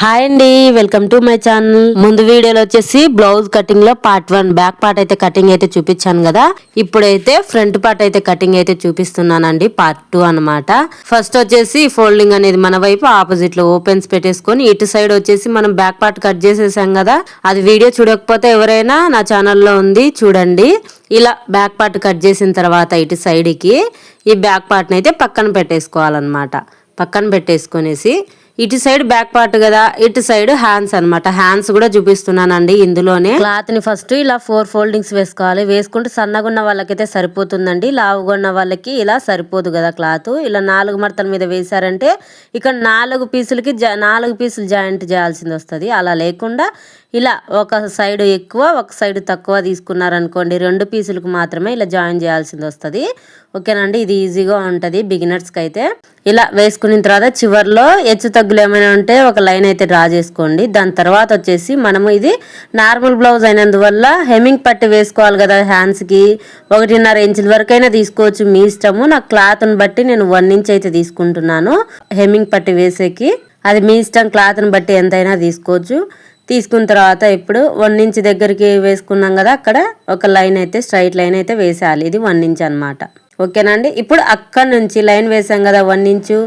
Hi అండి welcome to my channel. ముందు వీడియోలో వచ్చేసి బ్లౌజ్ కటింగ్లో పార్ట్ వన్ బ్యాక్ పార్ట్ అయితే కటింగ్ అయితే చూపించాను కదా. ఇప్పుడైతే ఫ్రంట్ పార్ట్ అయితే కటింగ్ అయితే చూపిస్తున్నానండి పార్ట్ టూ అనమాట ఫస్ట్ వచ్చేసి ఫోల్డింగ్ అనేది మన వైపు ఆపోజిట్లో ఓపెన్స్ పెట్టేసుకొని ఇటు సైడ్ వచ్చేసి మనం బ్యాక్ పార్ట్ కట్ చేసేసాం కదా. అది వీడియో చూడకపోతే ఎవరైనా నా ఛానల్లో ఉంది చూడండి. ఇలా బ్యాక్ పార్ట్ కట్ చేసిన తర్వాత ఇటు సైడ్కి ఈ బ్యాక్ పార్ట్ని అయితే పక్కన పెట్టేసుకోవాలన్నమాట. పక్కన పెట్టేసుకొనేసి ఇటు సైడ్ బ్యాక్ పార్ట్ కదా ఇటు సైడ్ హ్యాండ్స్ అన్నమాట. హ్యాండ్స్ కూడా చూపిస్తున్నానండి ఇందులోనే. క్లాత్ని ఫస్ట్ ఇలా ఫోర్ ఫోల్డింగ్స్ వేసుకోవాలి. వేసుకుంటే సన్నగా ఉన్న వాళ్ళకైతే సరిపోతుందండి. లావుగా ఉన్న వాళ్ళకి ఇలా సరిపోదు కదా క్లాత్. ఇలా నాలుగు మడతల మీద వేశారంటే ఇక్కడ నాలుగు పీసులకి జా- నాలుగు పీసులు జాయింట్ చేయాల్సింది వస్తుంది. అలా లేకుండా ఇలా ఒక సైడ్ ఎక్కువ ఒక సైడ్ తక్కువ తీసుకున్నారనుకోండి రెండు పీసులకు మాత్రమే ఇలా జాయిన్ చేయాల్సింది వస్తుంది. ఓకేనండి? ఇది ఈజీగా ఉంటుంది బిగినర్స్కి అయితే ఇలా వేసుకున్న తర్వాత చివర్లో హెచ్చు తగ్గులు ఏమైనా ఉంటే ఒక లైన్ అయితే డ్రా చేసుకోండి. దాని తర్వాత వచ్చేసి మనము ఇది నార్మల్ బ్లౌజ్ అయినందువల్ల హెమ్మింగ్ పట్టి వేసుకోవాలి కదా హ్యాండ్స్కి. ఒకటిన్నర ఇంచుల వరకైనా తీసుకోవచ్చు. మీ ఇష్టము. నా క్లాత్ని బట్టి నేను వన్ ఇంచ్ అయితే తీసుకుంటున్నాను హెమ్మింగ్ పట్టి వేసేకి. అది మీ ఇష్టం క్లాత్ని బట్టి ఎంతైనా తీసుకోవచ్చు. తీసుకున్న తర్వాత ఇప్పుడు వన్ ఇంచ్ దగ్గరికి వేసుకున్నాం కదా అక్కడ ఒక లైన్ అయితే స్ట్రైట్ లైన్ అయితే వేసేయాలి. ఇది వన్ ఇంచ్ అనమాట ఓకేనండి ఇప్పుడు అక్కడి నుంచి లైన్ వేసాం కదా వన్ ఇంచు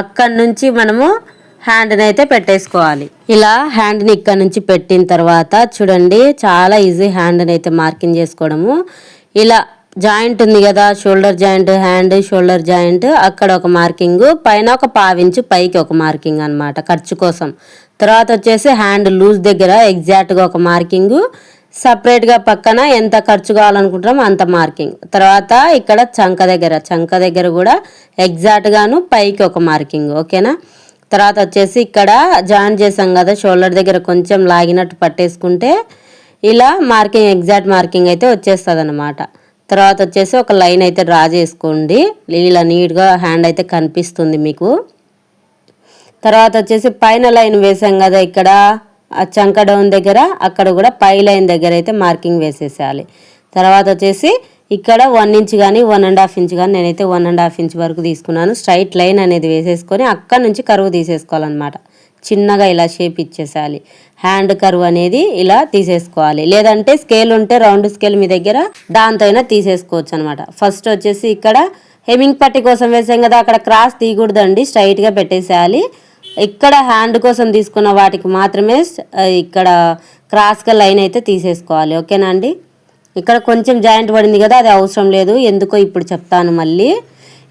అక్కడి నుంచి మనము హ్యాండ్ని అయితే పెట్టేసుకోవాలి. ఇలా హ్యాండ్ని ఇక్కడ నుంచి పెట్టిన తర్వాత చూడండి చాలా ఈజీ హ్యాండ్ని అయితే మార్కింగ్ చేసుకోవడము. ఇలా జాయింట్ ఉంది కదా shoulder joint hand shoulder joint అక్కడ ఒక మార్కింగ్ పైన ఒక పావించు పైకి ఒక మార్కింగ్ అన్నమాట ఖర్చు కోసం. తర్వాత వచ్చేసి హ్యాండ్ లూజ్ దగ్గర ఎగ్జాక్ట్గా ఒక మార్కింగ్ సపరేట్గా పక్కన ఎంత ఖర్చు కావాలనుకుంటామో అంత మార్కింగ్ తర్వాత ఇక్కడ చంక దగ్గర చంక దగ్గర కూడా ఎగ్జాక్ట్గాను పైకి ఒక మార్కింగ్ ఓకేనా తర్వాత వచ్చేసి ఇక్కడ జాయిన్ చేసాం కదా షోల్డర్ దగ్గర కొంచెం లాగినట్టు పట్టేసుకుంటే ఇలా మార్కింగ్ ఎగ్జాక్ట్ మార్కింగ్ అయితే వచ్చేస్తుంది అనమాట తర్వాత వచ్చేసి ఒక లైన్ అయితే డ్రా చేసుకోండి. ఇలా నీట్గా హ్యాండ్ అయితే కనిపిస్తుంది మీకు. తర్వాత వచ్చేసి పైన లైన్ వేసాం కదా ఇక్కడ ఆ చంక డౌన్ దగ్గర అక్కడ కూడా పై లైన్ దగ్గర అయితే మార్కింగ్ వేసేసేయాలి. తర్వాత వచ్చేసి ఇక్కడ వన్ ఇంచ్ కానీ వన్ అండ్ హాఫ్ ఇంచ్ కానీ నేనైతే వన్ అండ్ హాఫ్ ఇంచ్ వరకు తీసుకున్నాను. స్ట్రైట్ లైన్ అనేది వేసేసుకొని అక్కడ నుంచి కరువు తీసేసుకోవాలన్నమాట. చిన్నగా ఇలా షేప్ ఇచ్చేసేయాలి. హ్యాండ్ కరువు అనేది ఇలా తీసేసుకోవాలి. లేదంటే స్కేల్ ఉంటే రౌండ్ స్కేల్ మీ దగ్గర దాంతో అయినా తీసేసుకోవచ్చు అనమాట ఫస్ట్ వచ్చేసి ఇక్కడ హెమింగ్ పట్టి కోసం వేసాం కదా అక్కడ క్రాస్ తీయకూడదండి స్ట్రైట్గా పెట్టేసేయాలి. ఇక్కడ హ్యాండ్ కోసం తీసుకున్న వాటికి మాత్రమే ఇక్కడ క్రాస్గా లైన్ అయితే తీసేసుకోవాలి. ఓకేనా అండి? ఇక్కడ కొంచెం జాయింట్ పడింది కదా అది అవసరం లేదు. ఎందుకో ఇప్పుడు చెప్తాను మళ్ళీ.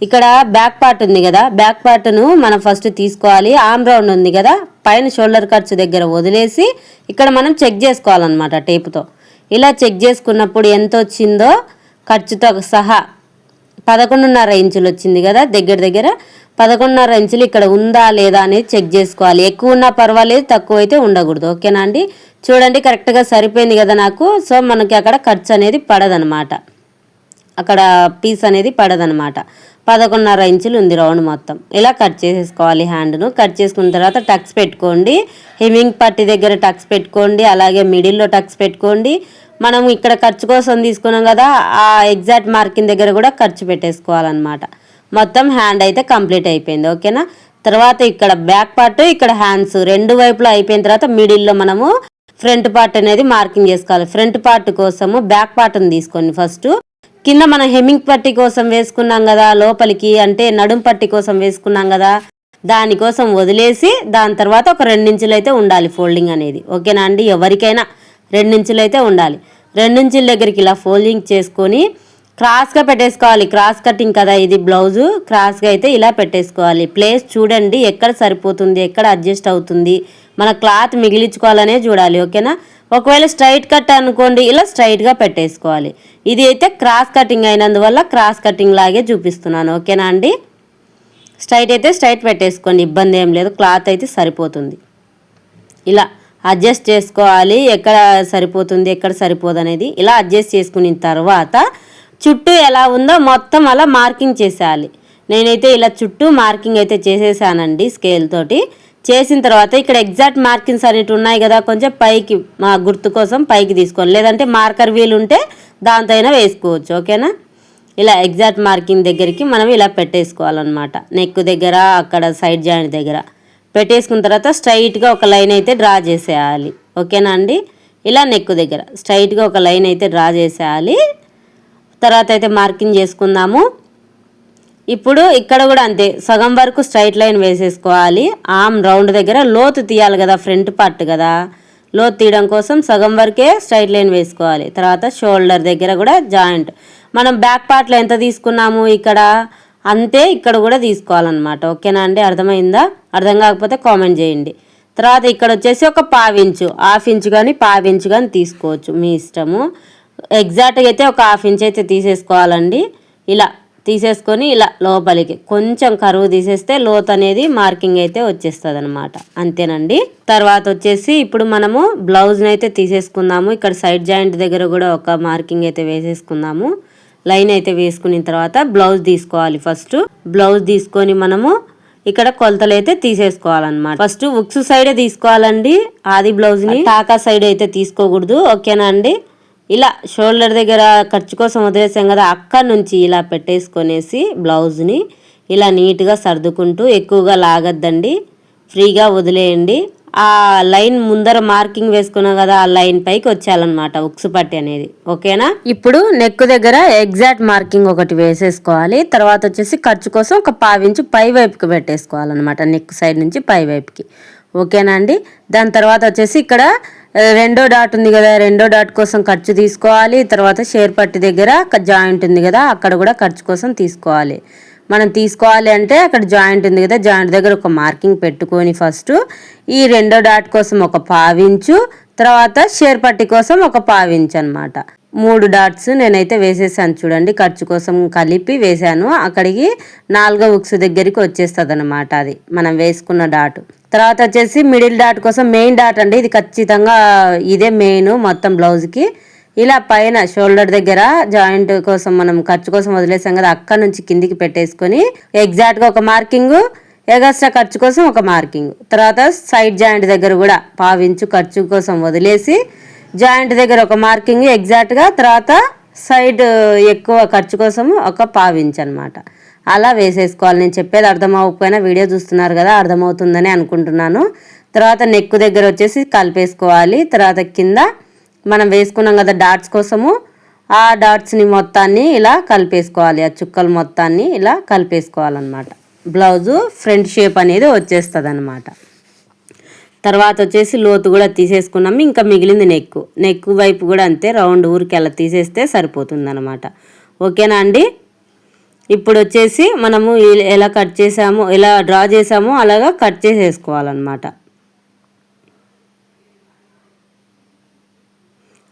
ఇక్కడ బ్యాక్ పార్ట్ ఉంది కదా బ్యాక్ పార్ట్ను మనం ఫస్ట్ తీసుకోవాలి. ఆమ్ రౌండ్ ఉంది కదా పైన షోల్డర్ ఖర్చు దగ్గర వదిలేసి ఇక్కడ మనం చెక్ చేసుకోవాలన్నమాట టేపుతో. ఇలా చెక్ చేసుకున్నప్పుడు ఎంత వచ్చిందో ఖర్చుతో సహా పదకొండున్నర ఇంచులు వచ్చింది కదా దగ్గర దగ్గర పదకొండున్నర ఇంచులు ఇక్కడ ఉందా లేదా అనేది చెక్ చేసుకోవాలి. ఎక్కువ ఉన్నా పర్వాలేదు తక్కువ అయితే ఉండకూడదు. ఓకేనా అండి? చూడండి కరెక్ట్గా సరిపోయింది కదా నాకు. సో మనకి అక్కడ ఖర్చు అనేది పడదనమాట. అక్కడ పీస్ అనేది పడదనమాట. పదకొండున్నర ఇంచులు ఉంది రౌండ్ మొత్తం. ఇలా కట్ చేసేసుకోవాలి హ్యాండ్ను కట్ చేసుకున్న తర్వాత టక్స్ పెట్టుకోండి. హెమింగ్ పట్టి దగ్గర టక్స్ పెట్టుకోండి. అలాగే మిడిల్లో టక్స్ పెట్టుకోండి. మనం ఇక్కడ ఖర్చు కోసం తీసుకున్నాం కదా ఆ ఎగ్జాక్ట్ మార్కింగ్ దగ్గర కూడా ఖర్చు పెట్టేసుకోవాలన్నమాట. మొత్తం హ్యాండ్ అయితే కంప్లీట్ అయిపోయింది ఓకేనా? తర్వాత ఇక్కడ బ్యాక్ పార్ట్ ఇక్కడ హ్యాండ్స్ రెండు వైపులా అయిపోయిన తర్వాత మిడిల్లో మనము ఫ్రంట్ పార్ట్ అనేది మార్కింగ్ చేసుకోవాలి. ఫ్రంట్ పార్ట్ కోసము బ్యాక్ పార్ట్ని తీసుకోండి ఫస్ట్. కింద మనం హెమ్మింగ్ పట్టి కోసం వేసుకున్నాం కదా లోపలికి అంటే నడుం పట్టి కోసం వేసుకున్నాం కదా దానికోసం వదిలేసి దాని తర్వాత ఒక రెండించులు అయితే ఉండాలి ఫోల్డింగ్ అనేది ఓకేనా అండి? ఎవరికైనా రెండించులు అయితే ఉండాలి. రెండించుల దగ్గరికి ఇలా ఫోల్డింగ్ చేసుకొని క్రాస్గా పెట్టేసుకోవాలి. క్రాస్ కటింగ్ కదా ఇది బ్లౌజు క్రాస్గా అయితే ఇలా పెట్టేసుకోవాలి. ప్లేస్ చూడండి ఎక్కడ సరిపోతుంది ఎక్కడ అడ్జస్ట్ అవుతుంది. మన క్లాత్ మిగిలించుకోవాలనే చూడాలి ఓకేనా ఒకవేళ స్ట్రైట్ కట్ అనుకోండి ఇలా స్ట్రైట్గా పెట్టేసుకోవాలి. ఇది అయితే క్రాస్ కటింగ్ అయినందువల్ల క్రాస్ కటింగ్ లాగే చూపిస్తున్నాను ఓకేనా అండి? స్ట్రైట్ అయితే స్ట్రైట్ పెట్టేసుకోండి ఇబ్బంది ఏం లేదు. క్లాత్ అయితే సరిపోతుంది. ఇలా అడ్జస్ట్ చేసుకోవాలి ఎక్కడ సరిపోతుంది ఎక్కడ సరిపోదు అనేది ఇలా అడ్జస్ట్ చేసుకున్న తర్వాత చుట్టూ ఎలా ఉందో మొత్తం అలా మార్కింగ్ చేసేయాలి. నేనైతే ఇలా చుట్టూ మార్కింగ్ అయితే చేసేసానండి స్కేల్ తోటి. చేసిన తర్వాత ఇక్కడ ఎగ్జాక్ట్ మార్కింగ్స్ అనేవి ఉన్నాయి కదా కొంచెం పైకి మా గుర్తు కోసం పైకి తీసుకోండి లేదంటే మార్కర్ వీలు ఉంటే దాంతో అయినా వేసుకోవచ్చు ఓకేనా? ఇలా ఎగ్జాక్ట్ మార్కింగ్ దగ్గరికి మనం ఇలా పెట్టేసుకోవాలన్నమాట. నెక్ దగ్గర అక్కడ సైడ్ జాయింట్ దగ్గర. పెట్టేసుకున్న తర్వాత స్ట్రైట్గా ఒక లైన్ అయితే డ్రా చేసేయాలి ఓకేనా అండి? ఇలా నెక్ దగ్గర స్ట్రైట్గా ఒక లైన్ అయితే డ్రా చేసేయాలి. తర్వాత అయితే మార్కింగ్ చేసుకుందాము. ఇప్పుడు ఇక్కడ కూడా అంతే సగం వరకు స్ట్రైట్ లైన్ వేసేసుకోవాలి. ఆమ్ రౌండ్ దగ్గర లోతు తీయాలి కదా ఫ్రంట్ పార్ట్ కదా. లోతు తీయడం కోసం సగం వరకే స్ట్రైట్ లైన్ వేసుకోవాలి. తర్వాత షోల్డర్ దగ్గర కూడా జాయింట్. మనం బ్యాక్ పార్ట్లో ఎంత తీసుకున్నాము ఇక్కడ? అంతే ఇక్కడ కూడా తీసుకోవాలన్నమాట. ఓకేనా అండి? అర్థమైందా? అర్థం కాకపోతే కామెంట్ చేయండి. తర్వాత ఇక్కడ వచ్చేసి ఒక పావించు. హాఫ్ ఇంచు కానీ పావించు కానీ తీసుకోవచ్చు మీ ఇష్టము. ఎగ్జాక్ట్గా అయితే ఒక హాఫ్ ఇంచ్ అయితే తీసేసుకోవాలండి. ఇలా తీసేసుకొని ఇలా లోపలికి కొంచెం కరువు తీసేస్తే లోత్ అనేది మార్కింగ్ అయితే వచ్చేస్తుంది అనమాట అంతేనండి. తర్వాత వచ్చేసి ఇప్పుడు మనము బ్లౌజ్ని అయితే తీసేసుకుందాము. ఇక్కడ సైడ్ జాయింట్ దగ్గర కూడా ఒక మార్కింగ్ అయితే వేసేసుకుందాము. లైన్ అయితే వేసుకున్న తర్వాత బ్లౌజ్ తీసుకోవాలి ఫస్ట్ బ్లౌజ్ తీసుకొని మనము ఇక్కడ కొలతలు అయితే తీసేసుకోవాలన్నమాట. ఫస్ట్ ఉక్స్ సైడే తీసుకోవాలండి. ఆది బ్లౌజ్ని. టాకా సైడ్ అయితే తీసుకోకూడదు. ఓకేనా అండి? ఇలా షోల్డర్ దగ్గర ఖర్చు కోసం వదిలేసాం కదా అక్కడ నుంచి ఇలా పెట్టేసుకొనేసి బ్లౌజ్ని ఇలా నీట్గా సర్దుకుంటూ ఎక్కువగా లాగద్దండి. ఫ్రీగా వదిలేయండి. ఆ లైన్ ముందర మార్కింగ్ వేసుకున్నాం కదా ఆ లైన్ పైకి వచ్చేయాలన్నమాట ఉక్స్ పట్టి అనేది. ఓకేనా? ఇప్పుడు నెక్ దగ్గర ఎగ్జాక్ట్ మార్కింగ్ ఒకటి వేసేసుకోవాలి. తర్వాత వచ్చేసి ఖర్చు కోసం ఒక పావించి పై వైపుకి పెట్టేసుకోవాలన్నమాట నెక్ సైడ్ నుంచి పై వైపుకి. ఓకేనా అండి? దాని తర్వాత వచ్చేసి ఇక్కడ రెండో డాట్ ఉంది కదా రెండో డాట్ కోసం ఖర్చు తీసుకోవాలి. తర్వాత షేర్ పట్టి దగ్గర జాయింట్ ఉంది కదా అక్కడ కూడా ఖర్చు కోసం తీసుకోవాలి. మనం తీసుకోవాలి అంటే అక్కడ జాయింట్ ఉంది కదా జాయింట్ దగ్గర ఒక మార్కింగ్ పెట్టుకొని ఫస్ట్ ఈ రెండో డాట్ కోసం ఒక పావించు తర్వాత షేర్ పట్టి కోసం ఒక పావించు అనమాట మూడు డాట్స్ నేనైతే వేసేసాను చూడండి ఖర్చు కోసం కలిపి వేసాను. అక్కడికి నాలుగో ఉక్స్ దగ్గరికి వచ్చేస్తుంది అనమాట అది మనం వేసుకున్న డాటు. తర్వాత వచ్చేసి మిడిల్ డాట్ కోసం మెయిన్ డాట్ అండి. ఇది ఖచ్చితంగా ఇదే మెయిన్ మొత్తం బ్లౌజ్కి ఇలా పైన షోల్డర్ దగ్గర జాయింట్ కోసం మనం ఖర్చు కోసం వదిలేసాం కదా అక్కడ నుంచి కిందికి పెట్టేసుకొని ఎగ్జాక్ట్గా ఒక మార్కింగ్ ఎగస్ట్రా ఖర్చు కోసం ఒక మార్కింగ్. తర్వాత సైడ్ జాయింట్ దగ్గర కూడా పావించు ఖర్చు కోసం వదిలేసి జాయింట్ దగ్గర ఒక మార్కింగ్ ఎగ్జాక్ట్గా తర్వాత సైడ్ ఎక్కువ ఖర్చు కోసం ఒక పావించు అనమాట అలా వేసేసుకోవాలి. నేను చెప్పేది అర్థం అవ్వకపోయినా వీడియో చూస్తున్నారు కదా అర్థమవుతుందని అనుకుంటున్నాను. తర్వాత నెక్ దగ్గర వచ్చేసి కలిపేసుకోవాలి. తర్వాత కింద మనం వేసుకున్నాం కదా డాట్స్ కోసము ఆ డాట్స్ని మొత్తాన్ని ఇలా కలిపేసుకోవాలి. ఆ చుక్కలు మొత్తాన్ని ఇలా కలిపేసుకోవాలన్నమాట. బ్లౌజు ఫ్రంట్ షేప్ అనేది వచ్చేస్తుంది అనమాట తర్వాత వచ్చేసి లోతు కూడా తీసేసుకున్నాము ఇంకా మిగిలింది నెక్ నెక్ వైపు కూడా అంతే రౌండ్ ఊరికి అలా తీసేస్తే సరిపోతుంది అనమాట ఓకేనా అండి? ఇప్పుడు వచ్చేసి మనము ఎలా కట్ చేసామో ఎలా డ్రా చేసామో అలాగా కట్ చేసేసుకోవాలన్నమాట.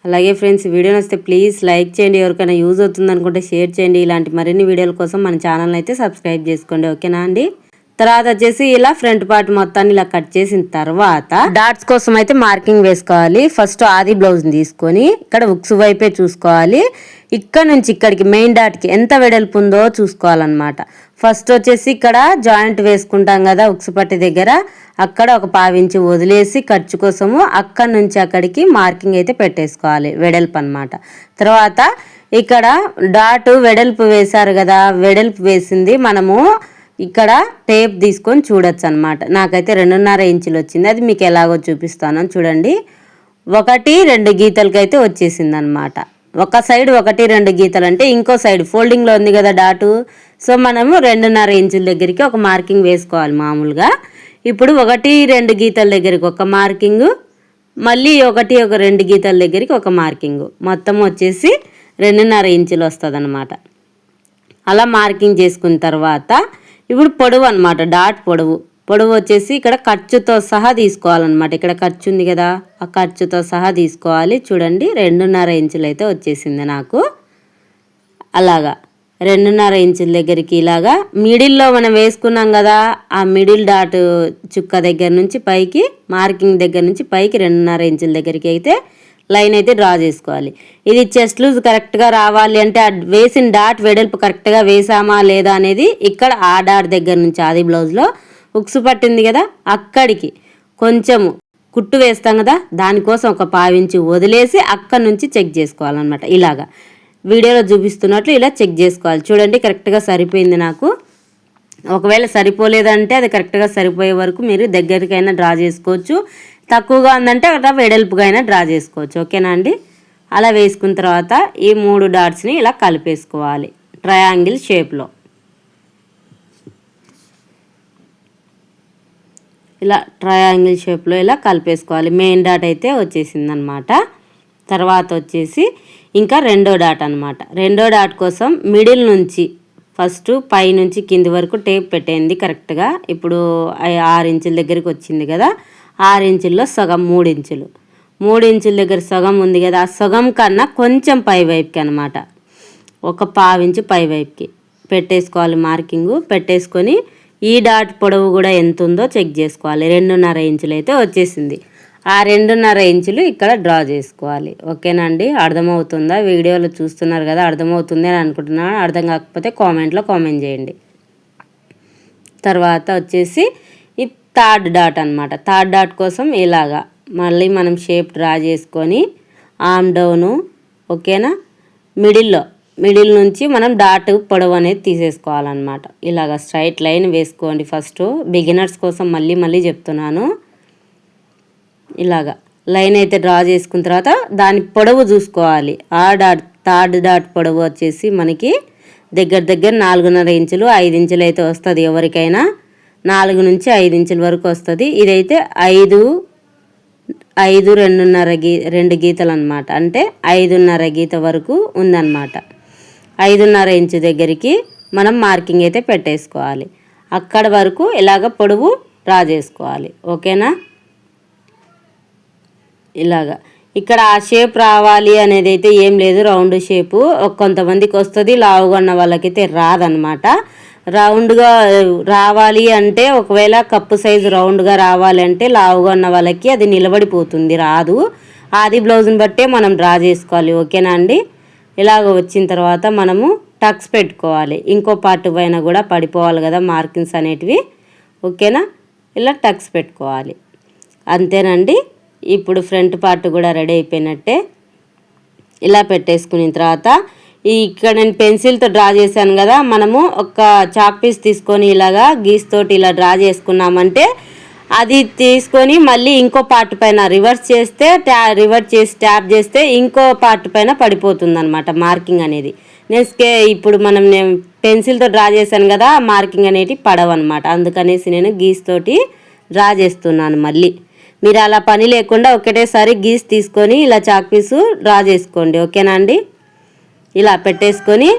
అలాగే ఫ్రెండ్స్ వీడియో నచ్చితే ప్లీజ్ లైక్ చేయండి. ఎవరికైనా యూజ్ అవుతుంది అనుకుంటే షేర్ చేయండి. ఇలాంటి మరిన్ని వీడియోల కోసం మన ఛానల్ అయితే సబ్స్క్రైబ్ చేసుకోండి. ఓకేనా అండి? తర్వాత వచ్చేసి ఇలా ఫ్రంట్ పార్ట్ మొత్తాన్ని ఇలా కట్ చేసిన తర్వాత డాట్స్ కోసం అయితే మార్కింగ్ వేసుకోవాలి. ఫస్ట్ ఆది బ్లౌజ్ తీసుకొని ఇక్కడ ఉక్స్ వైపే చూసుకోవాలి. ఇక్కడ నుంచి ఇక్కడికి మెయిన్ డాట్కి ఎంత వెడల్పు ఉందో చూసుకోవాలన్నమాట. ఫస్ట్ వచ్చేసి ఇక్కడ జాయింట్ వేసుకుంటాం కదా ఉక్స్ పట్టి దగ్గర. అక్కడ ఒక పావించి వదిలేసి ఖర్చు కోసము అక్కడ నుంచి అక్కడికి మార్కింగ్ అయితే పెట్టేసుకోవాలి. వెడల్పు అనమాట తర్వాత ఇక్కడ డాట్ వెడల్పు వేశారు కదా. వెడల్పు వేసింది మనము ఇక్కడ టేప్ తీసుకొని చూడొచ్చు అనమాట నాకైతే రెండున్నర ఇంచులు వచ్చింది. అది మీకు ఎలాగో చూపిస్తాను. చూడండి. ఒకటి రెండు గీతలకి అయితే వచ్చేసింది అనమాట ఒక సైడ్ ఒకటి రెండు గీతలు అంటే ఇంకో సైడ్ ఫోల్డింగ్లో ఉంది కదా డాటు. సో మనము రెండున్నర ఇంచుల దగ్గరికి ఒక మార్కింగ్ వేసుకోవాలి మామూలుగా. ఇప్పుడు ఒకటి రెండు గీతల దగ్గరికి ఒక మార్కింగ్. మళ్ళీ ఒకటి ఒక రెండు గీతల దగ్గరికి ఒక మార్కింగ్. మొత్తం వచ్చేసి రెండున్నర ఇంచులు వస్తుంది అలా మార్కింగ్ చేసుకున్న తర్వాత ఇప్పుడు పొడవు అనమాట డాట్ పొడవు. పొడవు వచ్చేసి ఇక్కడ ఖర్చుతో సహా తీసుకోవాలన్నమాట. ఇక్కడ ఖర్చు ఉంది కదా ఆ ఖర్చుతో సహా తీసుకోవాలి. చూడండి రెండున్నర ఇంచులు అయితే వచ్చేసింది నాకు. అలాగా రెండున్నర ఇంచుల దగ్గరికి ఇలాగా. మిడిల్లో మనం వేసుకున్నాం కదా ఆ మిడిల్ డాట్ చుక్క దగ్గర నుంచి పైకి మార్కింగ్ దగ్గర నుంచి పైకి రెండున్నర ఇంచుల దగ్గరికి అయితే లైన్ అయితే డ్రా చేసుకోవాలి. ఇది చెస్ట్ లూజ్ కరెక్ట్గా రావాలి అంటే వేసిన డాట్ వెడల్పు కరెక్ట్గా వేసామా లేదా అనేది ఇక్కడ ఆ డాట్ దగ్గర నుంచి ఆది బ్లౌజ్లో ఉక్సు పట్టింది కదా అక్కడికి కొంచెము కుట్టు వేస్తాం కదా దానికోసం ఒక పావించి వదిలేసి అక్కడ నుంచి చెక్ చేసుకోవాలన్నమాట. ఇలాగా వీడియోలో చూపిస్తున్నట్లు ఇలా చెక్ చేసుకోవాలి. చూడండి కరెక్ట్గా సరిపోయింది నాకు. ఒకవేళ సరిపోలేదంటే అది కరెక్ట్గా సరిపోయే వరకు మీరు దగ్గరికైనా డ్రా చేసుకోవచ్చు. తక్కువగా ఉందంటే అక్కడ వెడల్పుగా అయినా డ్రా చేసుకోవచ్చు. ఓకేనా అండి? అలా వేసుకున్న తర్వాత ఈ మూడు డాట్స్ని ఇలా కలిపేసుకోవాలి. ట్రయాంగిల్ షేప్లో ఇలా ట్రయాంగిల్ షేప్లో ఇలా కలిపేసుకోవాలి. మెయిన్ డాట్ అయితే వచ్చేసింది అనమాట తర్వాత వచ్చేసి ఇంకా రెండో డాట్ అనమాట. రెండో డాట్ కోసం మిడిల్ నుంచి ఫస్ట్ పై నుంచి కింది వరకు టేప్ పెట్టేయండి కరెక్ట్గా. ఇప్పుడు ఆరు ఇంచుల దగ్గరికి వచ్చింది కదా. ఆరు ఇంచుల్లో సగం మూడు ఇంచులు మూడు ఇంచుల దగ్గర సగం ఉంది కదా ఆ సగం కన్నా కొంచెం పై వైపుకి అనమాట ఒక పావించు పై వైపుకి. పెట్టేసుకోవాలి మార్కింగు పెట్టేసుకొని ఈ డాట్ పొడవు కూడా ఎంత ఉందో చెక్ చేసుకోవాలి. రెండున్నర ఇంచులు అయితే వచ్చేసింది. ఆ రెండున్నర ఇంచులు ఇక్కడ డ్రా చేసుకోవాలి. ఓకేనండి? అర్థమవుతుందా? వీడియోలో చూస్తున్నారు కదా అర్థమవుతుంది అని అనుకుంటున్నాను. అర్థం కాకపోతే కామెంట్లో కామెంట్ చేయండి. తర్వాత వచ్చేసి థర్డ్ డాట్ అనమాట థర్డ్ డాట్ కోసం ఇలాగా మళ్ళీ మనం షేప్ డ్రా చేసుకొని ఆమ్ డౌను ఓకేనా? మిడిల్లో మిడిల్ నుంచి మనం డాట్ పొడవు అనేది తీసేసుకోవాలన్నమాట. ఇలాగ స్ట్రైట్ లైన్ వేసుకోండి ఫస్ట్. బిగినర్స్ కోసం మళ్ళీ మళ్ళీ చెప్తున్నాను. ఇలాగా లైన్ అయితే డ్రా చేసుకున్న తర్వాత దాని పొడవు చూసుకోవాలి. ఆ డాట్ థర్డ్ డాట్ పొడవు వచ్చేసి మనకి దగ్గర దగ్గర నాలుగున్నర ఇంచులు ఐదు ఇంచులు అయితే వస్తుంది ఎవరికైనా. నాలుగు నుంచి ఐదు ఇంచుల వరకు వస్తుంది. ఇదైతే ఐదు ఐదు రెండున్నర గీ రెండు గీతలు అనమాట అంటే ఐదున్నర గీత వరకు ఉందన్నమాట. ఐదున్నర ఇంచు దగ్గరికి మనం మార్కింగ్ అయితే పెట్టేసుకోవాలి. అక్కడ వరకు ఇలాగ పొడవు డ్రా చేసుకోవాలి ఓకేనా? ఇలాగా. ఇక్కడ ఆ షేప్ రావాలి అనేది అయితే ఏం లేదు. Round shape. కొంతమందికి వస్తుంది. లావుగా ఉన్న వాళ్ళకైతే రాదనమాట రౌండ్గా రావాలి అంటే ఒకవేళ కప్పు సైజు రౌండ్గా రావాలి అంటే లావుగా ఉన్న వాళ్ళకి అది నిలబడిపోతుంది రాదు. ఆది బ్లౌజ్ని బట్టే మనం డ్రా చేసుకోవాలి ఓకేనా అండి? ఇలాగ వచ్చిన తర్వాత మనము టక్స్ పెట్టుకోవాలి. ఇంకో పార్ట్ పైన కూడా పడిపోవాలి కదా మార్కింగ్స్ అనేటివి ఓకేనా? ఇలా టక్స్ పెట్టుకోవాలి. అంతేనండి? ఇప్పుడు ఫ్రంట్ పార్ట్ కూడా రెడీ అయిపోయినట్టే. ఇలా పెట్టేసుకున్న తర్వాత ఇక్కడ నేను పెన్సిల్తో డ్రా చేశాను కదా మనము ఒక చాక్ పీస్ తీసుకొని ఇలాగా గీస్ తోటి ఇలా డ్రా చేసుకున్నామంటే అది తీసుకొని మళ్ళీ ఇంకో పార్ట్ పైన రివర్స్ చేస్తే ట్యా రివర్స్ చేసి ట్యాప్ చేస్తే ఇంకో పార్ట్ పైన పడిపోతుంది అనమాట మార్కింగ్ అనేది. నేను స్కే ఇప్పుడు మనం నేను పెన్సిల్తో డ్రా చేశాను కదా మార్కింగ్ అనేది పడవన్నమాట. అందుకనేసి నేను గీస్ తోటి డ్రా చేస్తున్నాను మళ్ళీ. మీరు అలా పని లేకుండా ఒకటేసారి గీస్ తీసుకొని ఇలా చాక్ పీసు డ్రా చేసుకోండి. ఓకేనా అండి? ఇలా పెట్టేసుకొని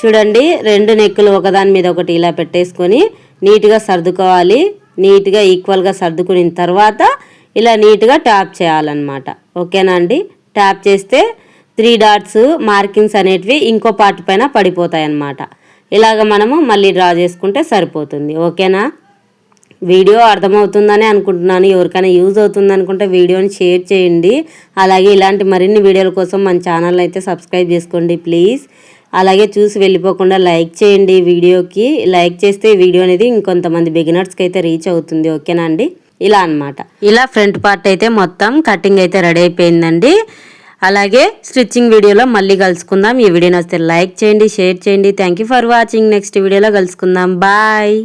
చూడండి రెండు నెక్కులు ఒకదాని మీద ఒకటి ఇలా పెట్టేసుకొని నీట్గా సర్దుకోవాలి. నీట్గా ఈక్వల్గా సర్దుకున్న తర్వాత ఇలా నీట్గా ట్యాప్ చేయాలన్నమాట. ఓకేనా అండి? ట్యాప్ చేస్తే త్రీ డాట్స్ మార్కింగ్స్ అనేటివి ఇంకో పార్ట్ పైన పడిపోతాయి అన్నమాట ఇలాగ మనము మళ్ళీ డ్రా చేసుకుంటే సరిపోతుంది. ఓకేనా? వీడియో అర్థమవుతుందని అనుకుంటున్నాను. ఎవరికైనా యూజ్ అవుతుంది అనుకుంటే వీడియోని షేర్ చేయండి. అలాగే ఇలాంటి మరిన్ని వీడియోల కోసం మన ఛానల్ అయితే సబ్స్క్రైబ్ చేసుకోండి ప్లీజ్. అలాగే చూసి వెళ్ళిపోకుండా లైక్ చేయండి వీడియోకి. లైక్ చేస్తే వీడియో అనేది ఇంకొంతమంది బిగినర్స్కి అయితే రీచ్ అవుతుంది. ఓకేనా అండి? ఇలా అన్నమాట. ఇలా ఫ్రంట్ పార్ట్ అయితే మొత్తం కటింగ్ అయితే రెడీ అయిపోయిందండి. అలాగే స్టిచ్చింగ్ వీడియోలో మళ్ళీ కలుసుకుందాం. ఈ వీడియో నచ్చితే లైక్ చేయండి షేర్ చేయండి. Thank you for watching next వీడియోలో కలుసుకుందాం. బాయ్